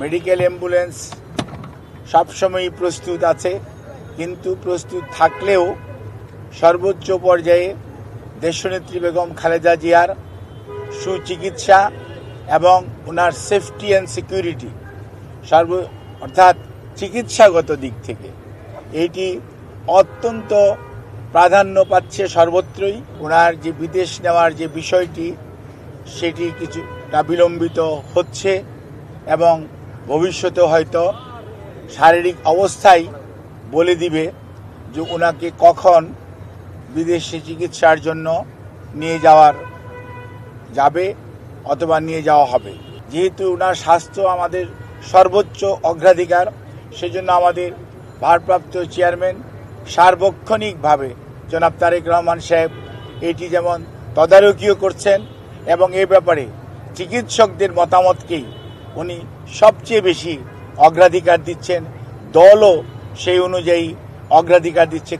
Medical ambulance সবসময়ই প্রস্তুত আছে, কিন্তু প্রস্তুত থাকলেও সর্বোচ্চ পর্যায়ে দেশনেত্রী বেগম খালেদা জিয়ার সুচিকিৎসা এবং ওনার সেফটি অ্যান্ড সিকিউরিটি সর্ব, অর্থাৎ চিকিৎসাগত দিক থেকে এইটি অত্যন্ত প্রাধান্য পাচ্ছে সর্বত্রই। ওনার যে বিদেশ নেওয়ার যে বিষয়টি, সেটি কিছুটা বিলম্বিত হচ্ছে এবং ভবিষ্যতে হয়তো শারীরিক অবস্থাই বলে দিবে যে ওনাকে কখন বিদেশে চিকিৎসার জন্য নিয়ে যাওয়ার যাবে অথবা নিয়ে যাওয়া হবে। যেহেতু ওনার স্বাস্থ্য আমাদের সর্বোচ্চ অগ্রাধিকার, সেজন্য আমাদের ভারপ্রাপ্ত চেয়ারম্যান সার্বক্ষণিকভাবে জনাব তারেক রহমান সাহেব এটি যেমন তদারকিও করছেন এবং এ ব্যাপারে চিকিৎসকদের মতামতকেই উনি সবচেয়ে বেশি অগ্রাধিকার দিচ্ছেন দলও সেই অনুযায়ী অগ্রাধিকার দিচ্ছে।